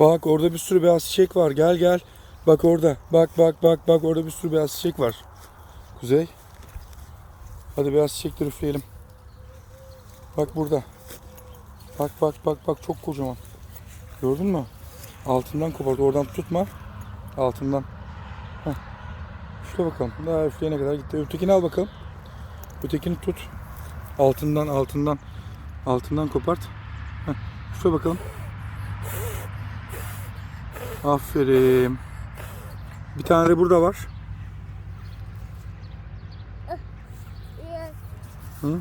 Bak orada bir sürü beyaz çiçek var. Gel gel. Bak orada. Bak bak bak bak orada bir sürü beyaz çiçek var. Kuzey. Hadi beyaz çiçekleri üfleyelim. Bak burada. Bak bak bak bak çok kocaman. Gördün mü? Altından kopart. Oradan tutma. Altından. Heh. Üfle bakalım. Daha üfleyene kadar gitti. Ötekini al bakalım. Ötekini tut. Altından altından. Altından kopart. Heh. Üfle bakalım. Aferin. Bir tane de burada var. Hı?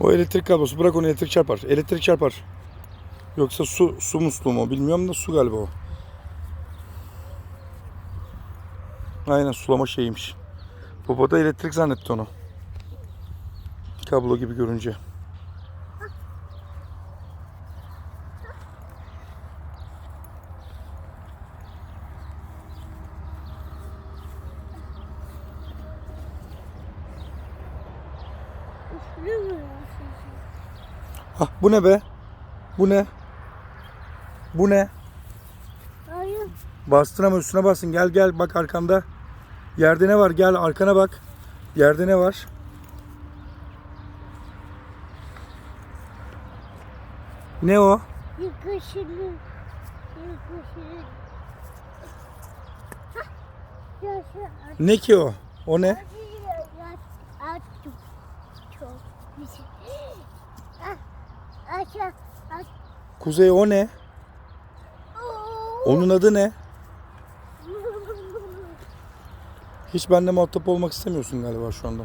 O elektrik kablosu. Bırak onu elektrik çarpar. Elektrik çarpar. Yoksa su su musluğu mu bilmiyorum da su galiba o. Aynen sulama şeyiymiş. Baba da elektrik zannetti onu. Kablo gibi görünce. Hah, bu ne be? Bu ne? Bu ne? Hayır. Bastın ama üstüne basın. Gel gel bak arkanda. Yerde ne var? Gel arkana bak. Yerde ne var? Ne o? Hah. Yaşa. Ne ki o? O ne? Attım. Çok güzel. Ah, Aşağı. Aşağı. Kuzey o ne? Onun adı ne? Hiç benimle muhatap olmak istemiyorsun galiba şu anda.